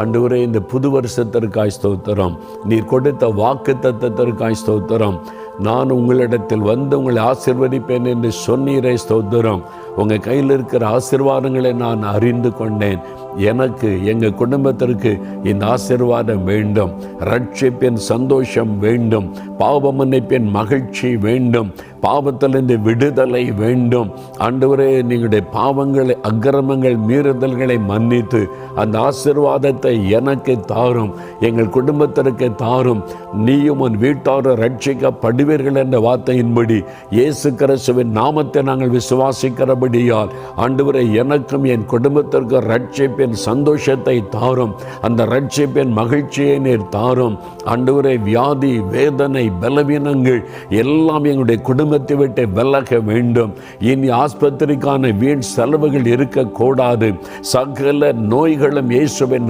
ஆண்டவரே இந்த புது வருஷத்திற்காய் ஸ்தோத்திரம். நீர் கொடுத்த வாக்கு தத்தத்திற்காய் ஸ்தோத்திரம். நான் உங்களிடத்தில் வந்து உங்களை ஆசிர்வதிப்பேன் என்று சொன்னீரே ஸ்தோத்திரம். உங்கள் கையில் இருக்கிற ஆசிர்வாதங்களை நான் அறிந்து கொண்டேன். எனக்கு எங்கள் குடும்பத்திற்கு இந்த ஆசிர்வாதம் வேண்டும். ரட்சிப்பின் சந்தோஷம் வேண்டும். பாவ மன்னிப்பின் மகிழ்ச்சி வேண்டும். பாவத்திலிருந்து விடுதலை வேண்டும். ஆண்டவரே நீங்களுடைய பாவங்களை அக்கிரமங்கள் மீறுதல்களை மன்னித்து அந்த ஆசிர்வாதத்தை எனக்கு தாரும் எங்கள் குடும்பத்திற்கு தாரும். நீயும் உன் வீட்டாரும் ரட்சிக்கப்படுவீர்கள் என்ற வார்த்தையின்படி இயேசு கிறிஸ்துவின் நாமத்தை நாங்கள் விசுவாசிக்கிறபடியால் ஆண்டவரை எனக்கும் என் குடும்பத்திற்கு ரட்சிப்பின் சந்தோஷத்தை தாரும். அந்த ரட்சிப்பின் மகிழ்ச்சியை நீர் தாரும். ஆண்டவரை வியாதி வேதனை பலவீனங்கள் எல்லாம் எங்களுடைய குடும்பத்தை விட்டு விலக வேண்டும். இனி ஆஸ்பத்திரிக்கான வீண் செலவுகள் இருக்கக்கூடாது. சகல நோய்களும் இயேசுவின்